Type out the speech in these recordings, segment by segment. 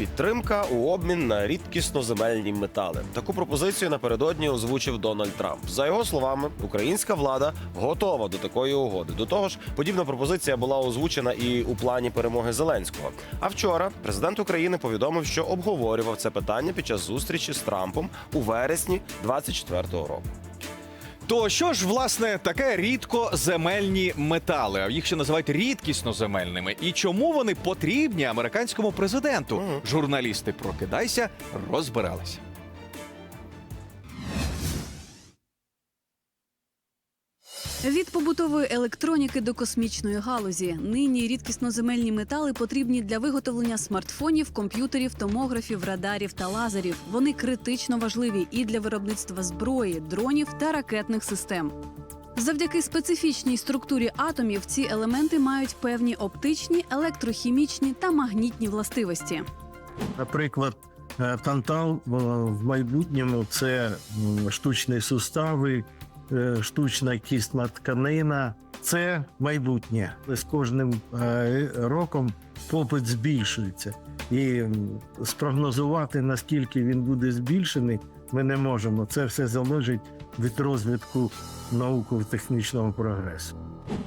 підтримка у обмін на рідкісноземельні метали. Таку пропозицію напередодні озвучив Дональд Трамп. За його словами, українська влада готова до такої угоди. До того ж, подібна пропозиція була озвучена і у плані перемоги Зеленського. А вчора президент України повідомив, що обговорював це питання під час зустрічі з Трампом у вересні 24-го року. То що ж, власне, таке рідкоземельні метали? а Їх ще називають рідкісноземельними. І чому вони потрібні американському президенту? Журналісти прокидайся, розбиралися. Від побутової електроніки до космічної галузі нині рідкісноземельні метали потрібні для виготовлення смартфонів, комп'ютерів, томографів, радарів та лазерів. Вони критично важливі і для виробництва зброї, дронів та ракетних систем. Завдяки специфічній структурі атомів ці елементи мають певні оптичні, електрохімічні та магнітні властивості. Наприклад, е, тантал е, в майбутньому це штучні сустави, штучна кісна тканина. Це майбутнє. З кожним е, роком попит збільшується. І спрогнозувати, наскільки він буде збільшений, ми не можемо. Це все залежить від розвитку науково-технічного прогресу.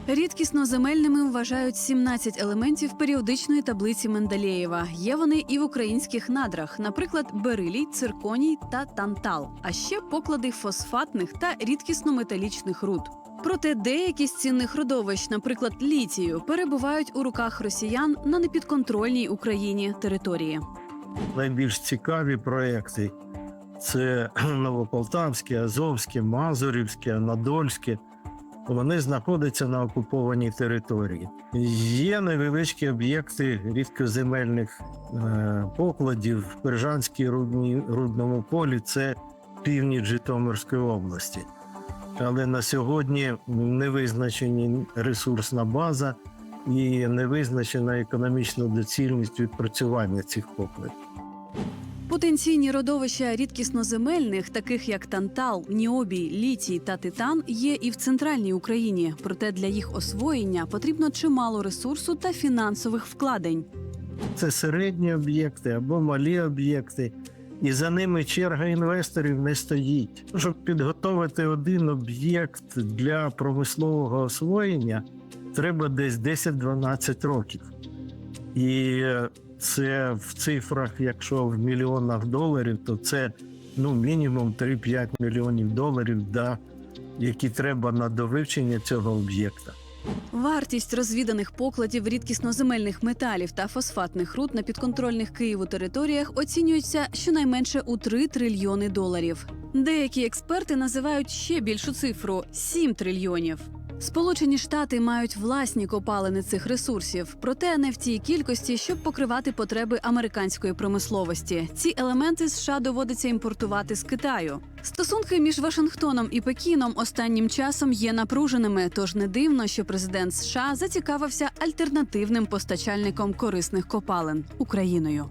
Рідкісноземельними вважають 17 елементів періодичної таблиці Менделєєва. Є вони і в українських надрах, наприклад, берилій, цирконій та тантал, а ще поклади фосфатних та рідкісно-металічних руд. Проте деякі з цінних родовищ, наприклад, літію, перебувають у руках росіян на непідконтрольній Україні території. найбільш цікаві проекти це Новополтавське, Азовське, Мазурівське, Анадольське. Вони знаходяться на окупованій території. Є невеличкі об'єкти рідкоземельних е, покладів в Пержанській рудні, рудному полі. Це північ Житомирської області. Але на сьогодні не визначені ресурсна база і не визначена економічна доцільність відпрацювання цих покладів. Потенційні родовища рідкісноземельних, таких як тантал, ніобій, літій та титан, є і в центральній Україні. Проте для їх освоєння потрібно чимало ресурсу та фінансових вкладень. Це середні об'єкти або малі об'єкти, і за ними черга інвесторів не стоїть. Щоб підготовити один об'єкт для промислового освоєння, треба десь 10-12 років. І це в цифрах, якщо в мільйонах доларів, то це ну, мінімум 3-5 мільйонів доларів, да, які треба на довивчення цього об'єкта. Вартість розвіданих покладів рідкісноземельних металів та фосфатних руд на підконтрольних Києву територіях оцінюється щонайменше у 3 трильйони доларів. Деякі експерти називають ще більшу цифру 7 трильйонів. Сполучені Штати мають власні копалини цих ресурсів, проте не в тій кількості, щоб покривати потреби американської промисловості. Ці елементи США доводиться імпортувати з Китаю. Стосунки між Вашингтоном і Пекіном останнім часом є напруженими, тож не дивно, що президент США зацікавився альтернативним постачальником корисних копалин Україною.